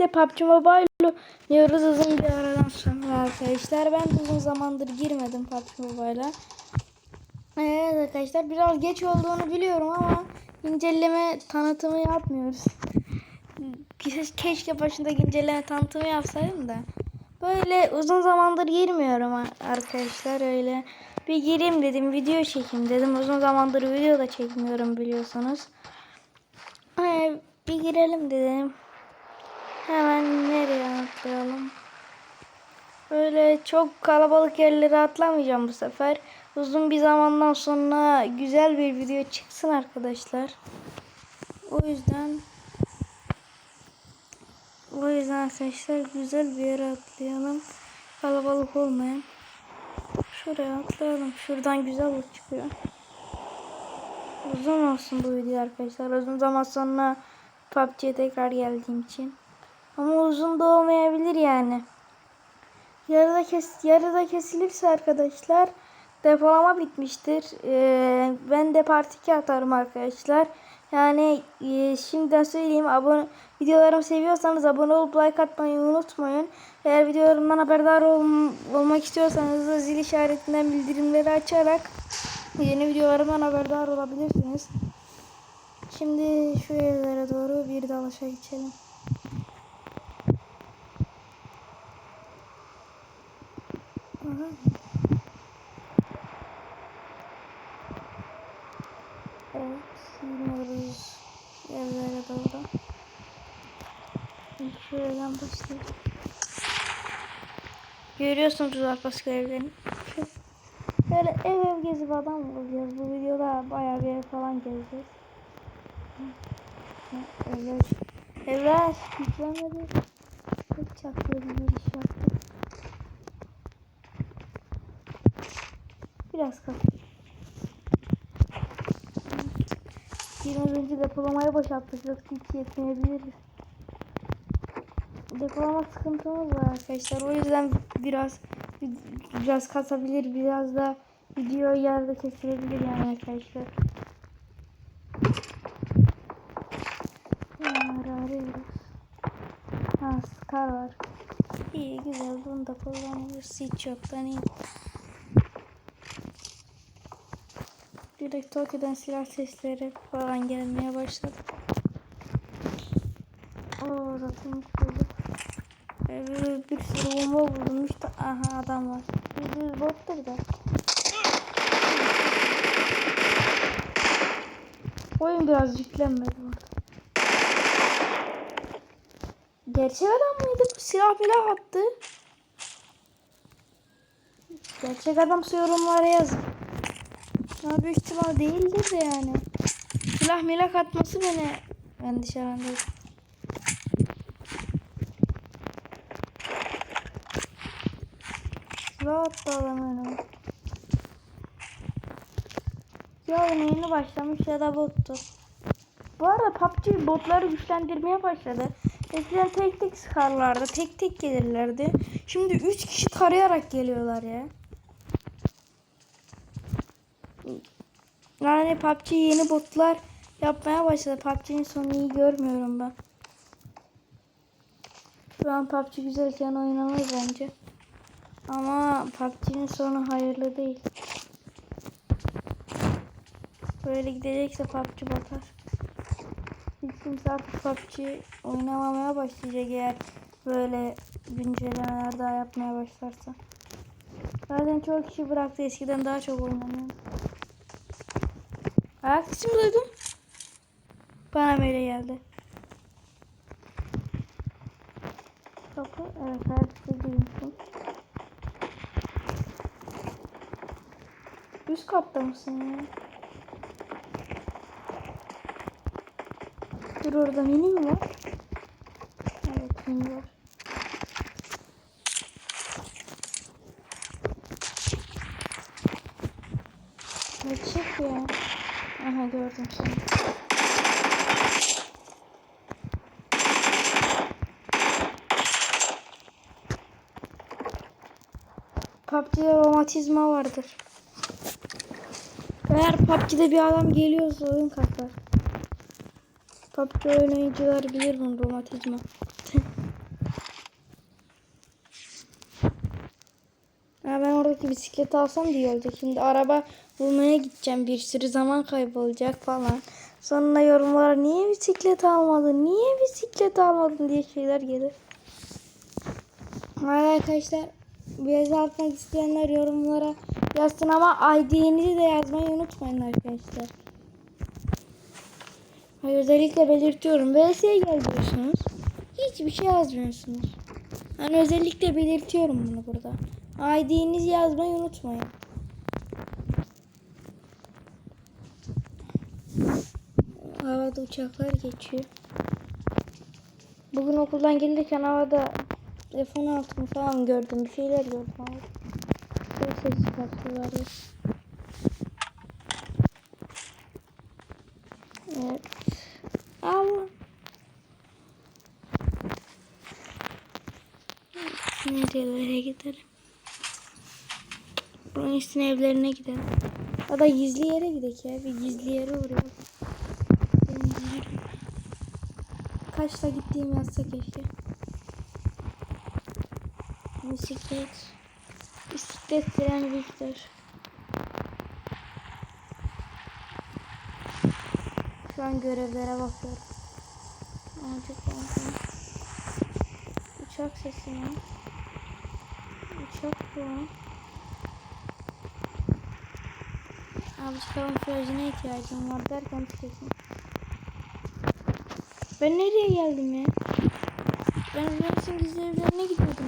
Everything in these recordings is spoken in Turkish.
birlikte PUBG Mobile oynuyoruz uzun bir aradan sonra arkadaşlar. Ben uzun zamandır girmedim PUBG Mobile'a. Evet arkadaşlar biraz geç olduğunu biliyorum ama güncelleme tanıtımı yapmıyoruz. Keş- Keşke başında güncelleme tanıtımı yapsaydım da. Böyle uzun zamandır girmiyorum arkadaşlar öyle. Bir gireyim dedim video çekeyim dedim. Uzun zamandır video da çekmiyorum biliyorsunuz. Ee, bir girelim dedim. Hemen nereye atlayalım? Böyle çok kalabalık yerlere atlamayacağım bu sefer. Uzun bir zamandan sonra güzel bir video çıksın arkadaşlar. O yüzden o yüzden arkadaşlar güzel bir yere atlayalım. Kalabalık olmayan. Şuraya atlayalım. Şuradan güzel ot çıkıyor. Uzun olsun bu video arkadaşlar. Uzun zaman sonra PUBG'ye tekrar geldiğim için. Ama uzun da olmayabilir yani. Yarıda kes yarıda kesilirse arkadaşlar depolama bitmiştir. Ee, ben de part 2 atarım arkadaşlar. Yani e, şimdiden söyleyeyim abone videolarımı seviyorsanız abone olup like atmayı unutmayın. Eğer videolarımdan haberdar ol- olmak istiyorsanız da zil işaretinden bildirimleri açarak yeni videolarımdan haberdar olabilirsiniz. Şimdi şu evlere doğru bir dalaşa geçelim. Evet, iniyoruz evlere doğru. İlk şuradan başlayalım. Görüyorsunuz arpası evlerini. Böyle ev ev gezip adam bulacağız. Bu videoda bayağı bir ev falan gezeceğiz. Evler, evler yüklemedi. Çok çaktırı bir giriş yaptık. Biraz kalk. Biraz önce depolamaya boşalttık. Yoksa hiç yetmeyebilir. Depolama sıkıntımız var arkadaşlar. O yüzden biraz biraz kasabilir. Biraz da video yerde kesilebilir yani arkadaşlar. Bunları arıyoruz. Var. İyi güzel bunu da kullanırız. Hiç yoktan iyi. Direkt Tokyo'dan silah sesleri falan gelmeye başladı. Oo zaten bulduk. Ee, bir sürü bomba buldum. İşte aha adam var. Bir düz bottur da. Oyun biraz yüklenmedi orada. Gerçek adam mıydı? Silah bile attı. Gerçek adamsa yorumlara yazın. Ya büyük ihtimal değildir de yani. Silah milak atması beni endişelendirdi. Silah attı adam önüme. Ya yeni başlamış ya da bottu. Bu arada PUBG botları güçlendirmeye başladı. Eskiden tek tek sıkarlardı, tek tek gelirlerdi. Şimdi 3 kişi tarayarak geliyorlar ya. Yani PUBG yeni botlar yapmaya başladı. PUBG'nin sonunu iyi görmüyorum ben. Şu an PUBG güzelken oynanır bence. Ama PUBG'nin sonu hayırlı değil. Böyle gidecekse PUBG batar. Hiç kimse artık PUBG oynamamaya başlayacak eğer böyle güncellemeler daha yapmaya başlarsa. Zaten çoğu kişi bıraktı. Eskiden daha çok oynanıyor. Ayak sesimi duydum. Bana böyle geldi. Kapı. Evet sesi duymuşum. Üst katta mısın ya? Dur orada mini mi var? Evet mini var. Ne çık ya? Aha gördüm seni. PUBG'de romatizma vardır. Eğer PUBG'de bir adam geliyorsa oyun kalkar. PUBG oynayıcılar bilir bunu romatizma. Oradaki bisikleti alsam da iyi olacak. Şimdi araba bulmaya gideceğim. Bir sürü zaman kaybolacak falan. Sonra yorumlara niye bisiklet almadın? Niye bisiklet almadın diye şeyler gelir. Hayır arkadaşlar beyaz atmak isteyenler yorumlara yazsın ama ID'nizi de yazmayı unutmayın arkadaşlar. Özellikle belirtiyorum. VS'ye gel diyorsunuz. Hiçbir şey yazmıyorsunuz. Ben özellikle belirtiyorum bunu burada. ID'nizi yazmayı unutmayın. Havada uçaklar geçiyor. Bugün okuldan gelirken havada F-16 mı falan gördüm. Bir şeyler gördüm. Çok ses çıkartıyorlar. Evet. Ama nerelere gidelim? Bronis'in evlerine gidelim. Ya da gizli yere gidelim ya. Bir gizli yere uğrayalım. Kaçta gittiğim yazsa keşke. Bisiklet. Bisiklet tren Victor. Şu an görevlere bakıyorum. Ancak bakıyorum. Uçak sesi mi? Uçak bu. Çıkalım şarjına ihtiyacım var derken tüketim. Ben nereye geldim ya? Ben Üniversitenin gizli evlerine gidiyordum.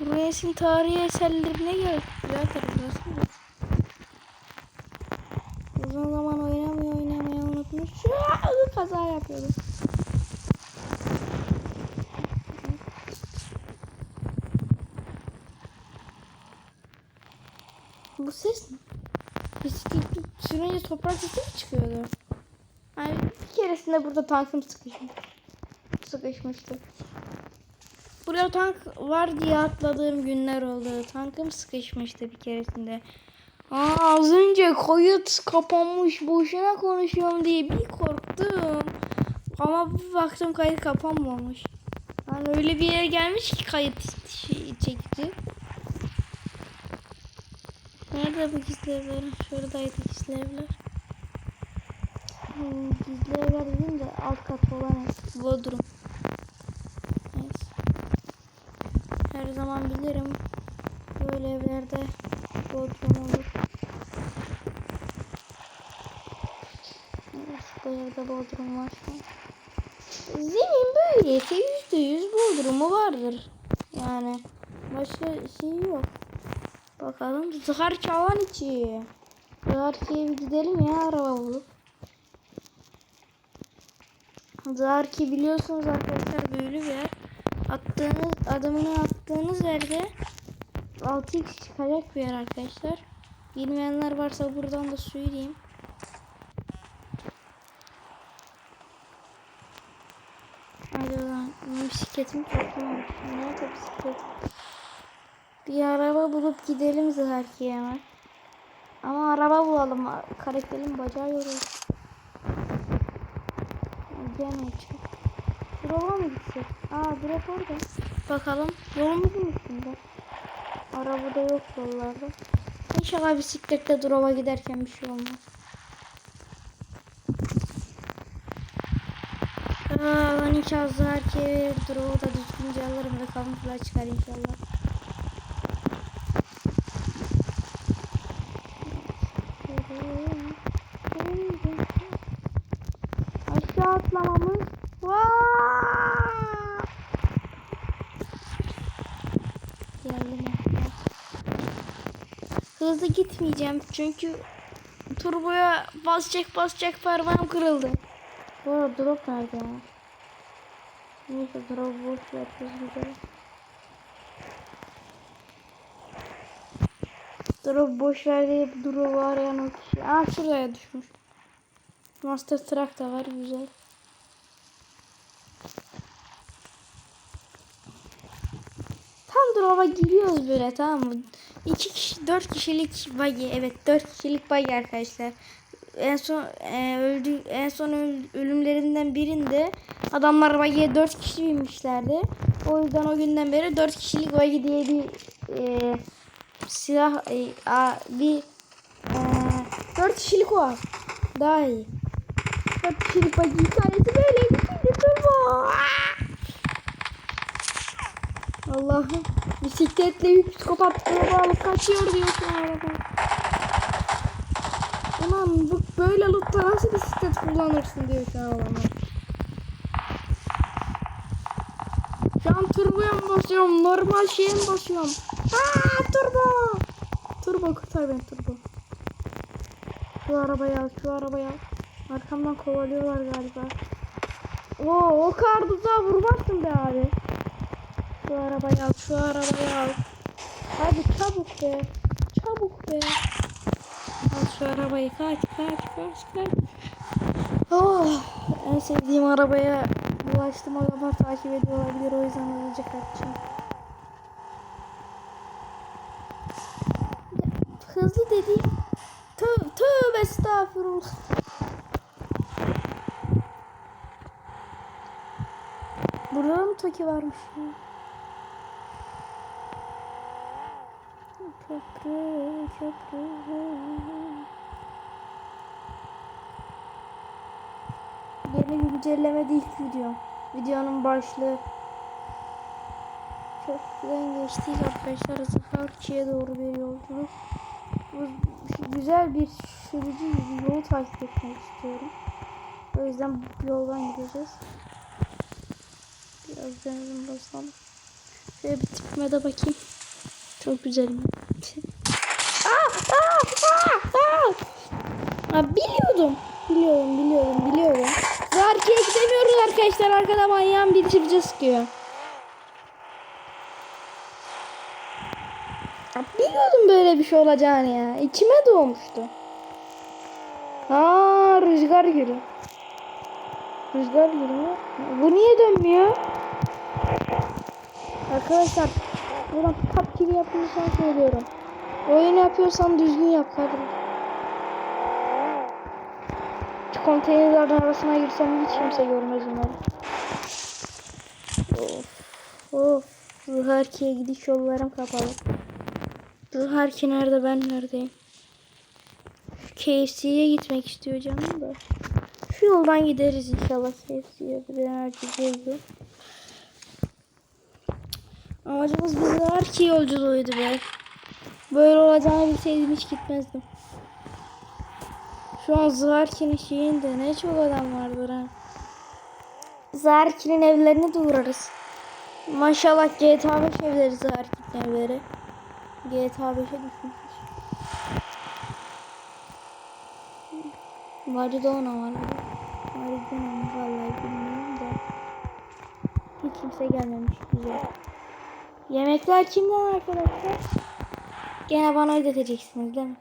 Üniversitenin tarihi eserlerine geldik. Güzel tarafı? Uzun zaman oynamıyor oynamayı unutmuş. Kaza yapıyordum. Bu ses ne? Bisiklet sürünce toprak sesi çıkıyordu? Yani bir keresinde burada tankım sıkışmış. Sıkışmıştı. Buraya tank var diye atladığım günler oldu. Tankım sıkışmıştı bir keresinde. Aa, az önce kayıt kapanmış boşuna konuşuyorum diye bir korktum. Ama bir baktım kayıt kapanmamış. Yani öyle bir yere gelmiş ki kayıt şey- çekici. Nerede bu gizli evler? Şuradaydı gizli evler. Hmm, gizli evler dedim de alt kat olan. Bodrum. Evet. Her zaman bilirim. Böyle evlerde bodrum olur. Bu evde bodrum var. Zemin böyleyse yüzde yüz bodrumu vardır. Yani başka şey yok. Bakalım zıhar çalan içi. Zıharki'ye bir gidelim ya araba bulup. Zıharki biliyorsunuz arkadaşlar böyle bir yer. Attığınız adımını attığınız yerde 6x çıkacak bir yer arkadaşlar. Bilmeyenler varsa buradan da söyleyeyim. Hadi lan bisikletimi toplamamışım. Nerede bisiklet? Bir araba bulup gidelim Zıharki'ye hemen. Ama araba bulalım. Karakterin bacağı yorulur. Çok. Drop'a mı gitsek? Aa drop orada. Bakalım. Yolumuzun üstünde. Arabada yok yollarda. İnşallah bisiklette drop'a giderken bir şey olmaz. Aa, ben inşallah Zıharki'ye drop'u da düzgünce alırım ve kamuflaj çıkar inşallah. Aşağı atlamamız. Vaa! Geldim aşağı. Hızlı gitmeyeceğim çünkü turboya basacak basacak parmağım kırıldı. Bu arada drop nerede ya? Neyse drop boş ver hızlı gidelim. Drop boş ver diye drop arayan o kişi. Aa şuraya düşmüş. Master Truck da var güzel. Tam drop'a giriyoruz böyle tamam mı? İki kişi, dört kişilik buggy. Evet dört kişilik buggy arkadaşlar. En son e, öldü, en son öl- ölümlerinden birinde adamlar buggy'ye dört kişi binmişlerdi. O yüzden o günden beri 4 kişilik Vagi diye bir e, silah e, a, bir e, 4 kişilik var. Daha iyi. 4 kişilik Vagi hikayesi böyleydi. Turbo. Allah'ım. Bisikletle bir psikopat turbo alıp kaçıyor diyor şu araba. Ulan bu böyle lootta nasıl bisiklet kullanırsın diyor an adamlar. Şu an turboya mı basıyorum? Normal şeye mi basıyorum? Aa turbo! Turbo kurtar beni turbo. Şu arabayı al, şu arabayı al. Arkamdan kovalıyorlar galiba. Oo, o kadar tuzağa vurmazsın be abi. Şu arabayı al, şu arabayı al. Hadi çabuk be. Çabuk be. Al şu arabayı kaç kaç kaç kaç. Oh, en sevdiğim arabaya ulaştım adamlar takip ediyor olabilir o yüzden hızlıca kaçacağım. Hızlı dediğim tö tövbe estağfurullah. Burada mı Toki varmış ya? Köprü, köprü. Yeni güncelleme değil video. Videonun başlığı. Köprüden geçtik arkadaşlar. Zaharki'ye doğru bir yolculuk. Bu güzel bir sürücü yolu takip etmek istiyorum. O yüzden bu yoldan gideceğiz. Biraz benzin basalım. Şöyle bir tipime de bakayım. Çok güzelim. Aa, aa, aa, aa. Biliyordum. Biliyorum, biliyorum, biliyorum. Zarki'ye gidemiyoruz arkadaşlar. Arkada manyağın birisi bize sıkıyor. Biliyordum böyle bir şey olacağını ya. İçime doğmuştu. Ha rüzgar gülü. Rüzgar gülü? Bu niye dönmüyor? Arkadaşlar buradan PUBG yapıyorsan söylüyorum. Oyun yapıyorsan düzgün yap kardeşim. Şu konteynerlerin arasına girsem hiç kimse görmez umarım. Of. Of. Zıharki'ye gidiş yollarım kapalı. Zıharki nerede ben neredeyim? KFC'ye gitmek istiyor canım da. Şu yoldan gideriz inşallah KFC'ye. Bir enerji de. Amacımız bir Zıharki yolculuğuydu be. Böyle olacağını bilseydim hiç gitmezdim. Şu an Zıharki'nin şeyinde ne çok adam vardır ha. Zıharki'nin evlerini de uğrarız. Maşallah GTA 5 evleri Zıharki'nin evleri. GTA 5'e düşmüş. Maradona var. Maradona mı vallahi bilmiyorum da. Hiç kimse gelmemiş güzel. Yemekler kimden arkadaşlar? Gene bana ödeteceksiniz değil mi?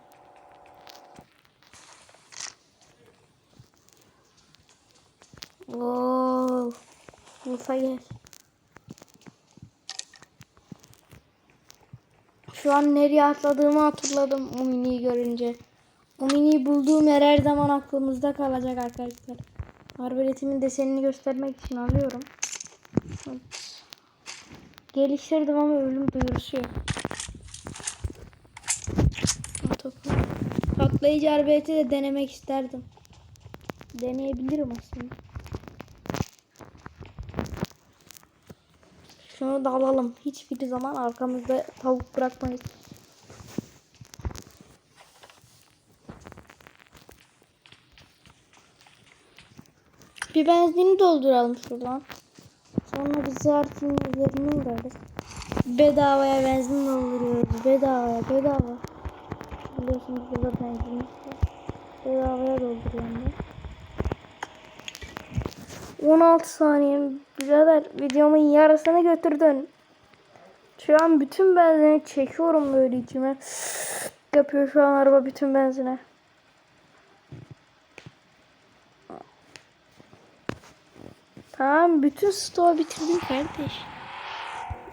Oo, Musa gel. Şu an nereye atladığımı hatırladım o miniyi görünce. O miniyi bulduğum yer her zaman aklımızda kalacak arkadaşlar. Arbaletimin desenini göstermek için alıyorum. Evet. Geliştirdim ama ölüm duyurusu yok. Topu. Patlayıcı arbaleti de denemek isterdim. Deneyebilirim aslında. Şunu da alalım. Hiçbir zaman arkamızda tavuk bırakmayız. Bir benzini dolduralım şuradan. Sonra biz zarfın üzerine uğrarız. Bedavaya benzin dolduruyoruz. Bedavaya, bedava. Biliyorsunuz burada benzin. Bedavaya dolduruyorum ben. 16 saniye. Birader videomun yarısını götürdün. Şu an bütün benzini çekiyorum böyle içime. Yapıyor şu an araba bütün benzine. Tamam bütün stoğu bitirdim kardeş.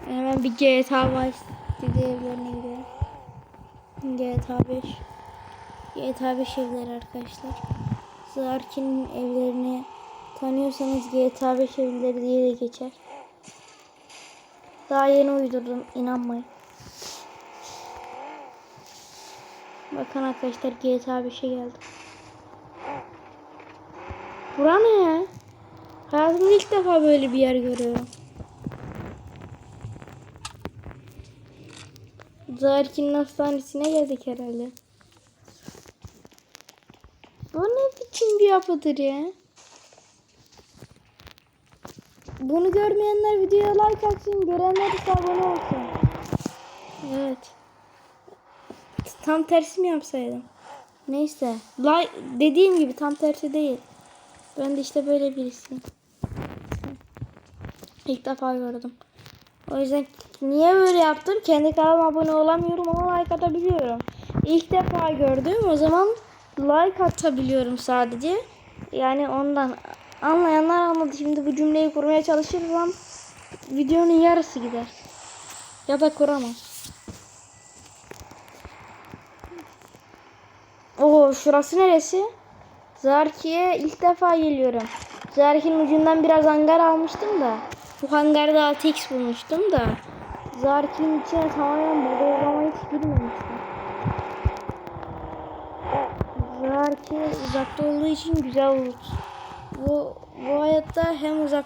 Hemen bir GTA Vice City evlerine gidelim. GTA 5. GTA 5 evleri arkadaşlar. Zarkin'in evlerini tanıyorsanız GTA 5 evleri diye de geçer. Daha yeni uydurdum. inanmayın. Bakın arkadaşlar GTA bir şey geldi. Bura ne ya? Hayatımda ilk defa böyle bir yer görüyorum. Zarkin'in hastanesine geldik herhalde. Bu ne biçim bir yapıdır ya? Bunu görmeyenler videoya like atsın, görenler ise abone olsun. Evet. Tam tersi mi yapsaydım? Neyse. Like dediğim gibi tam tersi değil. Ben de işte böyle birisiyim. İlk defa gördüm. O yüzden niye böyle yaptım? Kendi kanalıma abone olamıyorum ama like atabiliyorum. İlk defa gördüm. O zaman like atabiliyorum sadece. Yani ondan anlayanlar anladı. Şimdi bu cümleyi kurmaya çalışırsam videonun yarısı gider. Ya da kuramam. Oo şurası neresi? Zarki'ye ilk defa geliyorum. Zarki'nin ucundan biraz hangar almıştım da. Bu hangarda 6x bulmuştum da. Zarki'nin içine tamamen bodozlama hiç girmemiştim. Zarki uzakta olduğu için güzel olur. Bu, bu hayatta hem uzak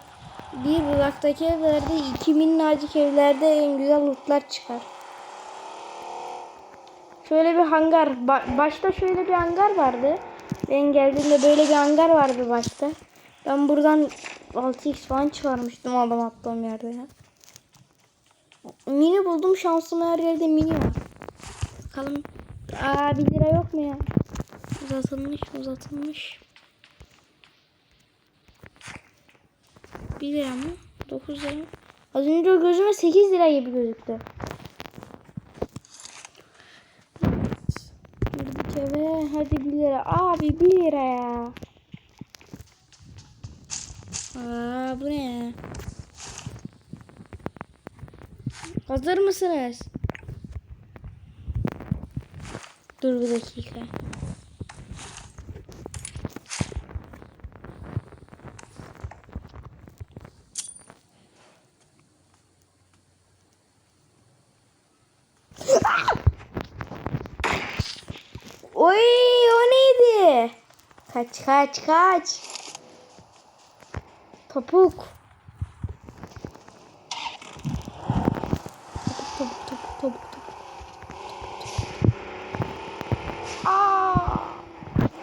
bir uzaktaki evlerde iki minnacık evlerde en güzel lootlar çıkar. Şöyle bir hangar. Ba- başta şöyle bir hangar vardı. Ben geldiğimde böyle bir hangar vardı başta. Ben buradan 6x falan çıkarmıştım adam attığım yerde ya. Mini buldum şansıma her yerde mini var. Bakalım. Aa 1 lira yok mu ya? Uzatılmış uzatılmış. 1 lira mı? 9 lira mı? Az önce gözüme 8 lira gibi gözüktü. Girdik eve. Hadi 1 lira. Abi 1 lira ya. Aa bu ne? Hazır mısınız? Dur bir dakika. Oy o neydi? Kaç kaç kaç. Topuk. Topuk topuk topuk topuk topuk. Aa!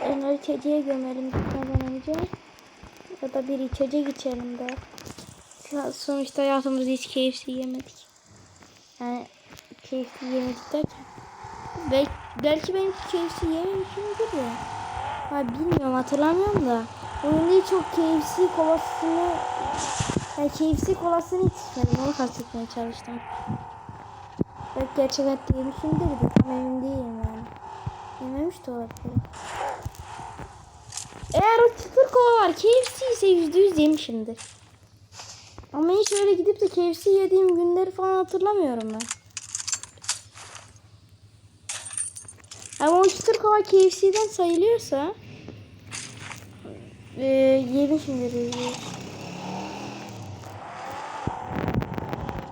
Onları içeceğe gömelim gitmeden önce. Ya da bir içecek içelim de. Ya sonuçta hayatımızda hiç KFC yemedik. Yani KFC yemedik derken. Bel belki ben KFC yememişimdir ya. Ha bilmiyorum hatırlamıyorum da. Değil çok KFC kolasını yani KFC kolasını içmedim. Onu kastetmeye çalıştım. Belki gerçek hayatta yemişimdir de tam emin değilim yani. Yememiş de olabilirim. Eğer o çıtır kola var KFC ise yüzde yüz yemişimdir. Ama hiç öyle gidip de KFC yediğim günleri falan hatırlamıyorum ben. Ama o çıtır kola KFC'den sayılıyorsa e, yemişimdir yüzde yüz.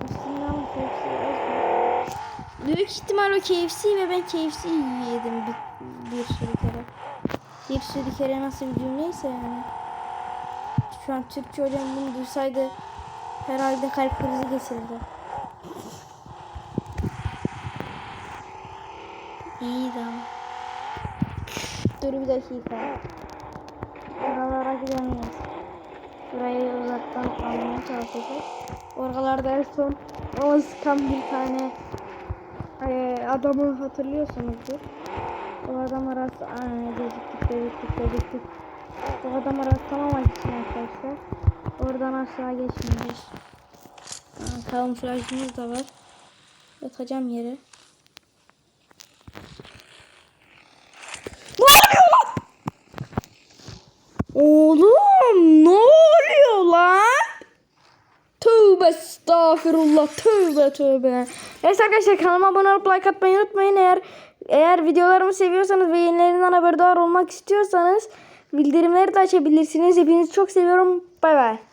Üstünden KFC. Büyük ihtimal o KFC ve ben KFC yedim bir, bir sürü kere. Bir sürü kere nasıl bir cümleyse yani. Şu an Türkçe hocam bunu duysaydı herhalde kalp krizi geçirirdi. İyiydi ama. Dur bir dakika. Oralara gidemeyiz. Burayı uzaktan almaya çalışacağız. Oralarda en son o sıkan bir tane e, adamı hatırlıyorsunuzdur. O adama rast... Aa, geciktik, geciktik, geciktik. O adama rastlamamak için arkadaşlar. Oradan aşağı. Aa, kamuflajımız da var. Yatacağım yere. Ne oluyor lan? Oğlum ne oluyor lan? Tövbe estağfurullah tövbe tövbe. Evet arkadaşlar kanalıma abone olup like atmayı unutmayın. Eğer eğer videolarımı seviyorsanız ve yenilerinden haberdar olmak istiyorsanız bildirimleri de açabilirsiniz. Hepinizi çok seviyorum. Bay bay.